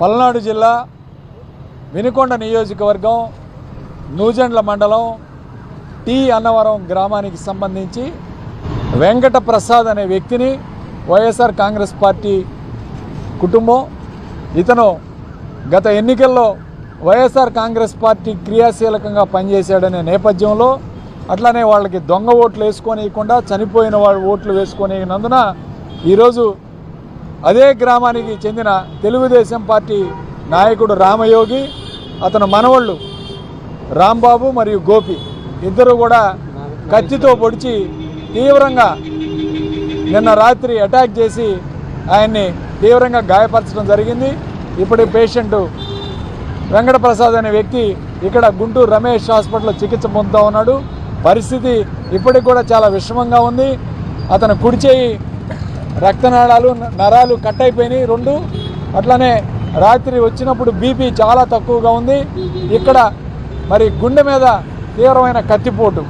పల్నాడు జిల్లా వినుకొండ నియోజకవర్గం నూజెండ్ల మండలం టీ అన్నవరం గ్రామానికి సంబంధించి వెంకట ప్రసాద్ అనే వ్యక్తిని వైఎస్ఆర్ కాంగ్రెస్ పార్టీ కుటుంబం. ఇతను గత ఎన్నికల్లో వైఎస్ఆర్ కాంగ్రెస్ పార్టీ క్రియాశీలకంగా పనిచేశాడనే నేపథ్యంలో అట్లానే వాళ్ళకి దొంగ ఓట్లు వేసుకోనియకుండా చనిపోయిన వాళ్ళు ఓట్లు వేసుకొనియనందున ఈరోజు అదే గ్రామానికి చెందిన తెలుగుదేశం పార్టీ నాయకుడు రామయోగి అతను మనవళ్ళు రాంబాబు మరియు గోపి ఇద్దరు కూడా కత్తితో పొడిచి తీవ్రంగా నిన్న రాత్రి అటాక్ చేసి ఆయన్ని తీవ్రంగా గాయపరచడం జరిగింది. ఇప్పుడు పేషెంటు పేషెంట్ వెంకటప్రసాద్ అనే వ్యక్తి ఇక్కడ గుంటూరు రమేష్ హాస్పిటల్లో చికిత్స పొందుతూ ఉన్నాడు. పరిస్థితి ఇప్పటికి కూడా చాలా విషమంగా ఉంది. అతను కుడిచేయి రక్తనాళాలు నరాలు కట్ అయిపోయినాయి రెండు అట్లనే రాత్రి వచ్చినప్పుడు బీపీ చాలా తక్కువగా ఉంది. ఇక్కడ మరి గుండె మీద తీవ్రమైన కత్తిపోటు.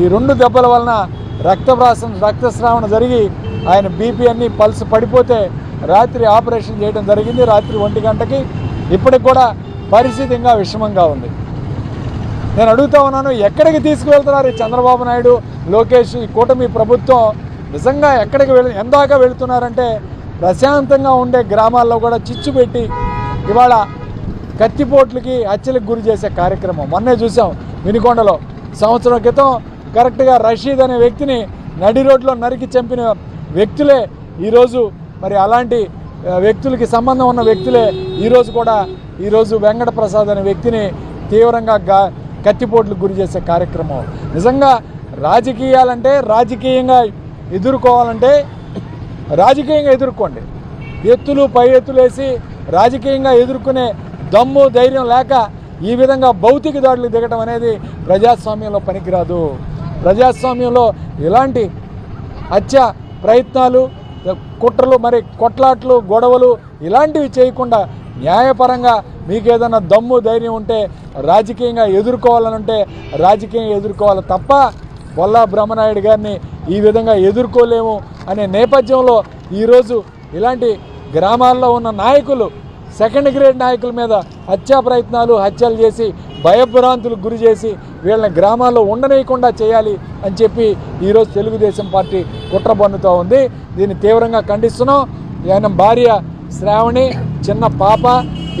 ఈ రెండు దెబ్బల వలన రక్తప్రాసం రక్తస్రావణ జరిగి ఆయన బీపీ అన్ని పల్స్ పడిపోతే రాత్రి ఆపరేషన్ చేయడం జరిగింది. రాత్రి ఒంటి గంటకి. ఇప్పటికి కూడా పరిస్థితి ఇంకా విషమంగా ఉంది. నేను అడుగుతా ఉన్నాను ఎక్కడికి తీసుకువెళ్తున్నారు ఈ చంద్రబాబు నాయుడు లోకేష్? ఈ కూటమి ప్రభుత్వం నిజంగా ఎక్కడికి వెళ్ ఎందాక వెళుతున్నారంటే ప్రశాంతంగా ఉండే గ్రామాల్లో కూడా చిచ్చు పెట్టి ఇవాళ కత్తిపోట్లకి హత్యలకు గురి చేసే కార్యక్రమం. మొన్నే చూసాం వినికొండలో. సంవత్సరం క్రితం కరెక్ట్గా రషీద్ అనే వ్యక్తిని నడి రోడ్లో నరికి చంపిన వ్యక్తులే ఈరోజు మరి అలాంటి వ్యక్తులకి సంబంధం ఉన్న వ్యక్తులే ఈరోజు కూడా ఈరోజు వెంకట ప్రసాద్ అనే వ్యక్తిని తీవ్రంగా గా కత్తిపోట్లకు గురి చేసే కార్యక్రమం. నిజంగా రాజకీయాలంటే రాజకీయంగా ఎదుర్కోవాలంటే రాజకీయంగా ఎదుర్కోండి. ఎత్తులు పై ఎత్తులు వేసి రాజకీయంగా ఎదుర్కొనే దమ్ము ధైర్యం లేక ఈ విధంగా భౌతిక దాడులు దిగటం అనేది ప్రజాస్వామ్యంలో పనికిరాదు. ప్రజాస్వామ్యంలో ఇలాంటి హత్య ప్రయత్నాలు కుట్రలు మరి కొట్లాట్లు గొడవలు ఇలాంటివి చేయకుండా న్యాయపరంగా మీకు ఏదైనా దమ్ము ధైర్యం ఉంటే రాజకీయంగా ఎదుర్కోవాలని ఉంటే రాజకీయంగా ఎదుర్కోవాలి తప్ప వల్లా బ్రహ్మనాయుడు గారిని ఈ విధంగా ఎదుర్కోలేము అనే నేపథ్యంలో ఈరోజు ఇలాంటి గ్రామాల్లో ఉన్న నాయకులు సెకండ్ గ్రేడ్ నాయకుల మీద హత్యా ప్రయత్నాలు హత్యలు చేసి భయభ్రాంతులకు గురి చేసి వీళ్ళని గ్రామాల్లో ఉండనీయకుండా చేయాలి అని చెప్పి ఈరోజు తెలుగుదేశం పార్టీ కుట్ర పన్నుతూ ఉంది. దీన్ని తీవ్రంగా ఖండిస్తున్నాం. ఆయన భార్య శ్రావణి చిన్న పాప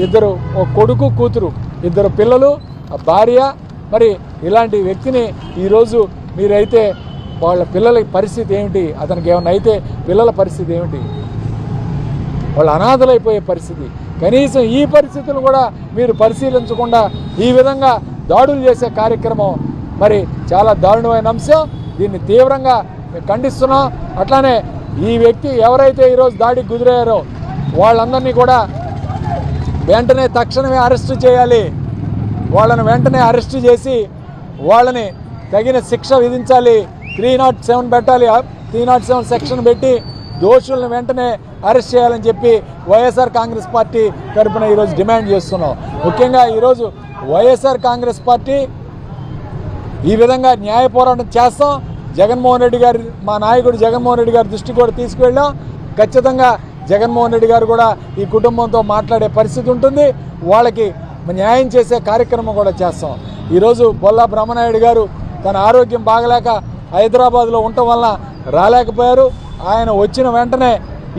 ఇద్దరు ఒక కొడుకు కూతురు ఇద్దరు పిల్లలు భార్య. మరి ఇలాంటి వ్యక్తిని ఈరోజు మీరైతే వాళ్ళ పిల్లల పరిస్థితి ఏమిటి? అతనికి ఏమైనా అయితే పిల్లల పరిస్థితి ఏమిటి? వాళ్ళు అనాథలైపోయే పరిస్థితి. కనీసం ఈ పరిస్థితులు కూడా మీరు పరిశీలించకుండా ఈ విధంగా దాడులు చేసే కార్యక్రమం మరి చాలా దారుణమైన అంశం. దీన్ని తీవ్రంగా మేము ఖండిస్తున్నాం. అట్లానే ఈ వ్యక్తి ఎవరైతే ఈరోజు దాడికి గుదిరయ్యారో వాళ్ళందరినీ కూడా వెంటనే తక్షణమే అరెస్టు చేయాలి. వాళ్ళని వెంటనే అరెస్టు చేసి వాళ్ళని తగిన శిక్ష విధించాలి. త్రీ నాట్ సెవెన్ పెట్టాలి. త్రీ నాట్ సెవెన్ సెక్షన్ పెట్టి దోషులను వెంటనే అరెస్ట్ చేయాలని చెప్పి వైఎస్ఆర్ కాంగ్రెస్ పార్టీ తరఫున ఈరోజు డిమాండ్ చేస్తున్నాం. ముఖ్యంగా ఈరోజు వైఎస్ఆర్ కాంగ్రెస్ పార్టీ ఈ విధంగా న్యాయ పోరాటం చేస్తాం. జగన్మోహన్ రెడ్డి గారి మా నాయకుడు జగన్మోహన్ రెడ్డి గారి దృష్టి కూడా తీసుకువెళ్ళాం. ఖచ్చితంగా జగన్మోహన్ రెడ్డి గారు కూడా ఈ కుటుంబంతో మాట్లాడే పరిస్థితి ఉంటుంది. వాళ్ళకి న్యాయం చేసే కార్యక్రమం కూడా చేస్తాం. ఈరోజు బొల్లా బ్రహ్మనాయుడు గారు తన ఆరోగ్యం బాగలేక హైదరాబాద్లో ఉండటం వలన రాలేకపోయారు. ఆయన వచ్చిన వెంటనే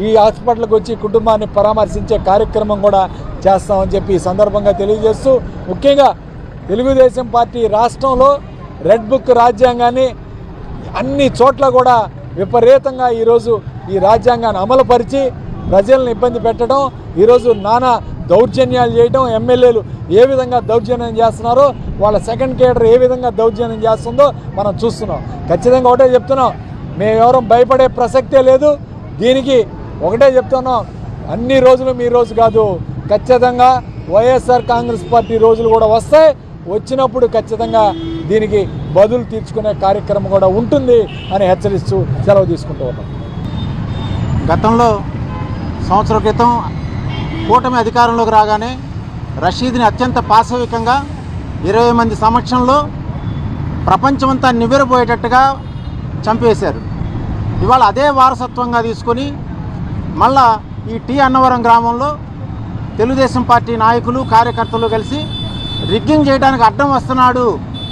ఈ హాస్పిటల్కి వచ్చి కుటుంబాన్ని పరామర్శించే కార్యక్రమం కూడా చేస్తామని చెప్పి ఈ సందర్భంగా తెలియజేస్తూ ముఖ్యంగా తెలుగుదేశం పార్టీ రాష్ట్రంలో రెడ్ బుక్ రాజ్యాంగాన్ని అన్ని చోట్ల కూడా విపరీతంగా ఈరోజు ఈ రాజ్యాంగాన్ని అమలుపరిచి ప్రజలను ఇబ్బంది పెట్టడం ఈరోజు నానా దౌర్జన్యాలు చేయడం ఎమ్మెల్యేలు ఏ విధంగా దౌర్జన్యం చేస్తున్నారో వాళ్ళ సెకండ్ కేడర్ ఏ విధంగా దౌర్జన్యం చేస్తుందో మనం చూస్తున్నాం. ఖచ్చితంగా ఒకటే చెప్తున్నాం మేమెవరం భయపడే ప్రసక్తే లేదు. దీనికి ఒకటే చెప్తున్నాం అన్ని రోజులు మీ రోజు కాదు. ఖచ్చితంగా వైఎస్ఆర్ కాంగ్రెస్ పార్టీ రోజులు కూడా వస్తాయి. వచ్చినప్పుడు ఖచ్చితంగా దీనికి బదులు తీర్చుకునే కార్యక్రమం కూడా ఉంటుంది అని హెచ్చరిస్తూ సెలవు తీసుకుంటూ ఉన్నాం. గతంలో సంవత్సరం క్రితం కూటమి అధికారంలోకి రాగానే రషీద్ని అత్యంత పాశవికంగా ఇరవై మంది సమక్షంలో ప్రపంచమంతా నివ్వెరపోయేటట్టుగా చంపేశారు. ఇవాళ అదే వారసత్వంగా తీసుకొని మళ్ళా ఈ టీ అన్నవరం గ్రామంలో తెలుగుదేశం పార్టీ నాయకులు కార్యకర్తలు కలిసి రిగ్గింగ్ చేయడానికి అడ్డం వస్తున్నాడు.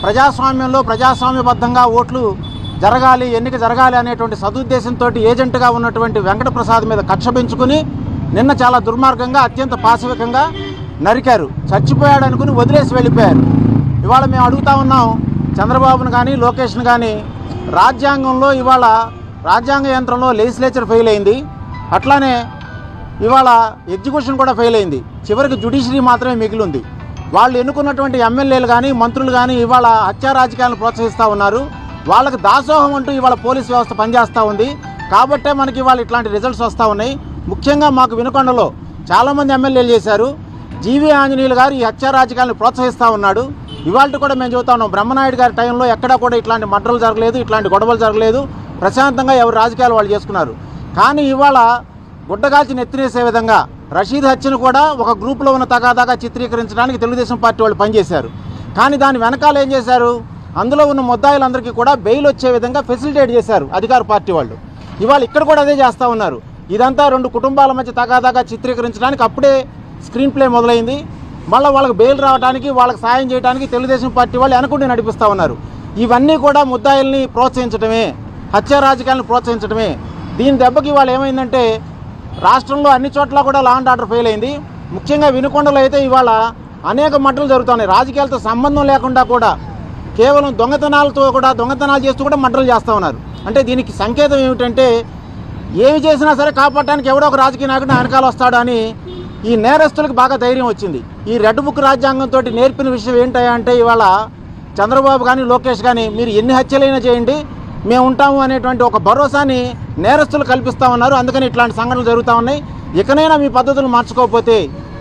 ప్రజాస్వామ్యంలో ప్రజాస్వామ్యబద్ధంగా ఓట్లు జరగాలి ఎన్నిక జరగాలి అనేటువంటి సదుద్దేశంతో ఏజెంట్గా ఉన్నటువంటి వెంకటప్రసాద్ మీద కక్ష పెంచుకుని నిన్న చాలా దుర్మార్గంగా అత్యంత పాశవికంగా నరికారు. చచ్చిపోయాడు అనుకుని వదిలేసి వెళ్ళిపోయారు. ఇవాళ మేము అడుగుతా ఉన్నాం చంద్రబాబును కానీ లోకేష్ను కానీ రాజ్యాంగంలో ఇవాళ రాజ్యాంగ యంత్రంలో లెజిస్లేచర్ ఫెయిల్ అయింది. అట్లానే ఇవాళ ఎగ్జిక్యూషన్ కూడా ఫెయిల్ అయింది. చివరికి జుడిషియరీ మాత్రమే మిగిలి ఉంది వాళ్ళు ఎన్నుకున్నటువంటి ఎమ్మెల్యేలు కానీ మంత్రులు కానీ ఇవాళ హత్యా రాజకీయాలను ప్రోత్సహిస్తూ ఉన్నారు. వాళ్ళకి దాసోహం అంటూ ఇవాళ పోలీస్ వ్యవస్థ పనిచేస్తూ ఉంది. కాబట్టే మనకి ఇవాళ ఇట్లాంటి రిజల్ట్స్ వస్తూ ఉన్నాయి. ముఖ్యంగా మాకు వినుకొండలో చాలామంది ఎమ్మెల్యేలు చేశారు. జీవి ఆంజనేయులు గారు ఈ హత్యా రాజకీయాలను ప్రోత్సహిస్తూ ఉన్నాడు. ఇవాళ కూడా మేము చెబుతా ఉన్నాం బ్రహ్మనాయుడు గారి టైంలో ఎక్కడా కూడా ఇట్లాంటి మడ్రలు జరగలేదు ఇట్లాంటి గొడవలు జరగలేదు. ప్రశాంతంగా ఎవరు రాజకీయాలు వాళ్ళు చేసుకున్నారు. కానీ ఇవాళ గుడ్డగాల్చి నెత్తినేసే విధంగా రషీద్ హత్యను కూడా ఒక గ్రూప్లో ఉన్న తగాదాగా చిత్రీకరించడానికి తెలుగుదేశం పార్టీ వాళ్ళు పనిచేశారు. కానీ దాని వెనకాల ఏం చేశారు? అందులో ఉన్న ముద్దాయిలందరికీ కూడా బెయిల్ వచ్చే విధంగా ఫెసిలిటేట్ చేశారు అధికార పార్టీ వాళ్ళు. ఇవాళ ఇక్కడ కూడా అదే చేస్తూ ఉన్నారు. ఇదంతా రెండు కుటుంబాల మధ్య తగాదాగా చిత్రీకరించడానికి అప్పుడే స్క్రీన్ ప్లే మొదలైంది. మళ్ళీ వాళ్ళకి బెయిల్ రావడానికి వాళ్ళకి సాయం చేయడానికి తెలుగుదేశం పార్టీ వాళ్ళు వెనకుండి నడిపిస్తూ ఉన్నారు. ఇవన్నీ కూడా ముద్దాయిల్ని ప్రోత్సహించడమే హత్య రాజకీయాలను ప్రోత్సహించడమే దీని దెబ్బకి వాళ్ళు ఏమైందంటే రాష్ట్రంలో అన్ని చోట్ల కూడా లా అండ్ ఆర్డర్ ఫెయిల్ అయింది. ముఖ్యంగా వినుకొండలో అయితే ఇవాళ అనేక మట్టలు జరుగుతున్నాయి. రాజకీయాలతో సంబంధం లేకుండా కూడా కేవలం దొంగతనాలతో కూడా దొంగతనాలు చేస్తూ కూడా మడ్రలు చేస్తూ ఉన్నారు. అంటే దీనికి సంకేతం ఏమిటంటే ఏమి చేసినా సరే కాపాడటానికి ఎవడో ఒక రాజకీయ నాయకుడు వెనకాల వస్తాడని అని ఈ నేరస్తులకు బాగా ధైర్యం వచ్చింది. ఈ రెడ్ బుక్ రాజ్యాంగంతో నేర్పిన విషయం ఏంటంటే ఇవాళ చంద్రబాబు కానీ లోకేష్ కానీ మీరు ఎన్ని హత్యలైనా చేయండి మేము ఉంటాము అనేటువంటి ఒక భరోసాని నేరస్తులు కల్పిస్తామన్నారు అందుకని ఇట్లాంటి సంఘటనలు జరుగుతూ ఉన్నాయి. ఇకనైనా మీ పద్ధతులు మార్చుకోకపోతే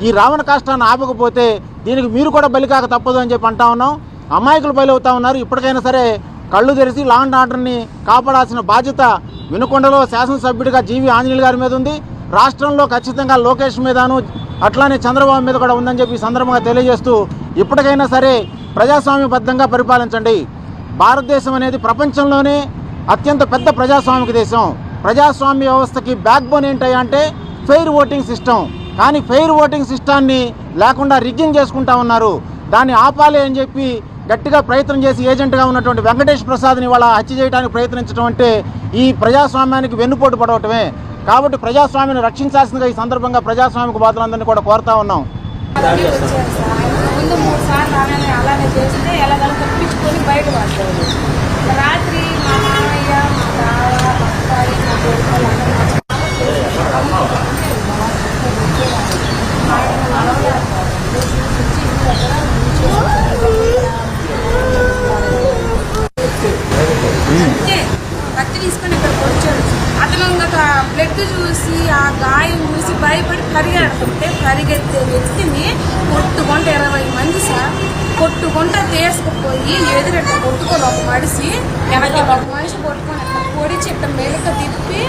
ఈ రావణ కాష్టాన్ని ఆపకపోతే దీనికి మీరు కూడా బలికాక తప్పదు అని చెప్పి అంటా ఉన్నాం. అమాయకులు బలవుతా ఉన్నారు. ఇప్పటికైనా సరే కళ్ళు తెరిచి లా అండ్ ఆర్డర్ని కాపాడాల్సిన బాధ్యత వినుకొండలో శాసనసభ్యుడిగా జీవి ఆంజనేయులు గారి మీద ఉంది. రాష్ట్రంలో ఖచ్చితంగా లోకేష్ మీదను అట్లానే చంద్రబాబు మీద కూడా ఉందని చెప్పి సందర్భంగా తెలియజేస్తూ ఇప్పటికైనా సరే ప్రజాస్వామ్యబద్ధంగా పరిపాలించండి. భారతదేశం అనేది ప్రపంచంలోనే అత్యంత పెద్ద ప్రజాస్వామిక దేశం. ప్రజాస్వామ్య వ్యవస్థకి బ్యాక్ బోన్ అంటే ఫెయిర్ ఓటింగ్ సిస్టమ్ కానీ ఫెయిర్ ఓటింగ్ సిస్టాన్ని లేకుండా రిగ్గింగ్ చేసుకుంటా ఉన్నారు. దాన్ని ఆపాలి అని చెప్పి గట్టిగా ప్రయత్నం చేసి ఏజెంట్గా ఉన్నటువంటి వెంకటేష్ ప్రసాద్ని వాళ్ళ హత్య చేయడానికి ప్రయత్నించడం అంటే ఈ ప్రజాస్వామ్యానికి వెన్నుపోటు పడవటమే. కాబట్టి ప్రజాస్వామ్యాన్ని రక్షించాల్సిందిగా ఈ సందర్భంగా ప్రజాస్వామిక బాధలందరినీ కూడా కోరుతా ఉన్నాం. రాత్రి మా మామయ్య మా బావ మా అబ్బాయి మా కొడుకు వాళ్ళందరూ మా చాలా అంతే కత్తి తీసుకొని ఇక్కడికి వచ్చాడు అతను ఒక బ్లడ్ చూసి ఆ గాయం చూసి భయపడి పరిగెడుతుంటే పరిగెత్తే వ్యక్తిని కొట్టుకుంట ఇరవై మంది సార్ కొట్టుకుంట తీసుకుపోయి ఎదురెట్ట కొట్టుకొని ఒక మనిషి వెనక ఒక మనిషి కొట్టుకొని ఇట్లా పొడిచి ఇట్లా మెలక తిప్పి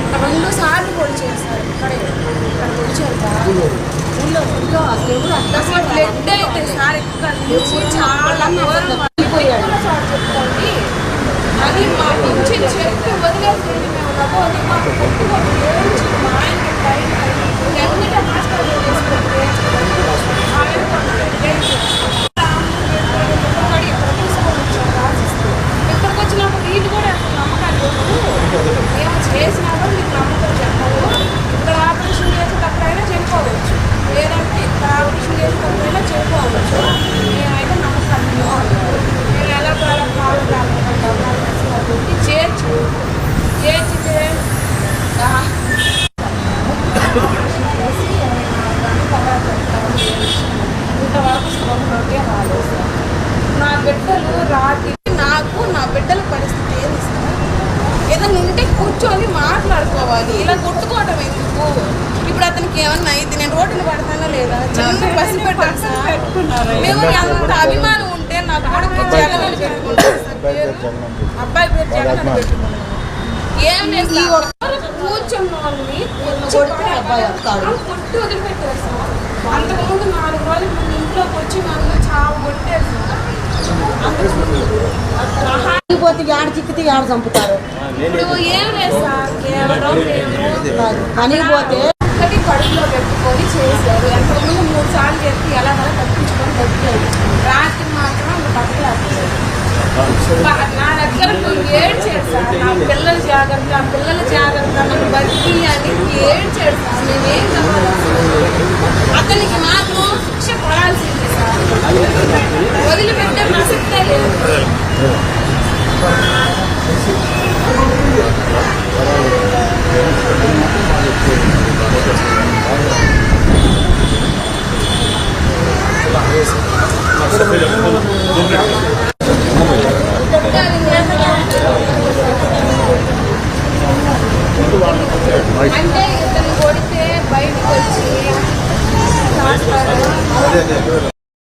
ఇట్లా రెండు సార్లు పొడిచారు సార్ ఇక్కడ. ఇక్కడ పొడిచారు ఊళ్ళో. ఊళ్ళో అసలు బ్లడ్ అయితే సార్ ఇక్కడ నుంచి చాలా దూరం వెళ్ళిపోయాడు సార్ అది మా నుంచి చెప్పి వదిలేసింది మేము. మాకు మా ఆయన ఇక్కడికి వచ్చినప్పుడు వీళ్ళు కూడా అసలు నమ్మకాలు లేవు ఏమో చేసినా కూడా మీకు నమ్మకం చెప్పాలి ఇక్కడ ఆపరేషన్ చేసేటప్పుడైనా చనిపోవచ్చు లేదంటే ఇక్కడ ఆపరేషన్ చేసేటప్పుడైనా చనిపోవచ్చు మేమైతే నమ్మకాలు లేవు నేను ఎలా ఎలా కావాలి చేర్చు చేర్చితే ఆ, ఇంతవరకు స్పృహలోకే రాలేదు నా బిడ్డలు రాత్రి నాకు నా బిడ్డల పరిస్థితి ఏంది సార్ ఏదైనా ఉంటే కూర్చొని మాట్లాడుకోవాలి ఇలా కొట్టుకోవడం ఎందుకు? ఇప్పుడు అతనికి ఏమన్నా అయింది? నేను రోడ్డుని పడతానా లేదా? చిన్న మేము ఎంత అభిమానం ఉంటే నా కొడుకు జగన్. అబ్బాయి పేరు జగన్ పెట్టుకున్నాను ఏం లేదు కూర్చున్న వాళ్ళని కొట్టి అబ్బాయి కొట్టి వదిలిపెట్టారు సార్. అంతకుముందు నాలుగు రోజులు ఇంట్లోకి వచ్చి నన్ను చావు అంతకుముందు పోతే ఆడ చిక్కితే ఆడ చంపుతారు. ఇప్పుడు ఏం లేదు సార్ కేవలం మేము పనికి పోతే ఒక్క ఒకటి కడుపులో పెట్టుకొని చేశారు. ఎంతమంది మూడు సార్లు చెప్పి ఎలా తప్పించుకొని రాత్రి మాత్రం నా దగ్గర నువ్వు ఏడ్చాడు సార్. నా పిల్లల జాగ్రత్త నా పిల్లల జాగ్రత్త నన్ను బతికి అని ఏడ్చాడు సార్. నేనేం కావాలి అతనికి మాత్రం శిక్ష పడాల్సిందే సార్. వదిలిపెట్టే ప్రసక్తే లేదు. 啊！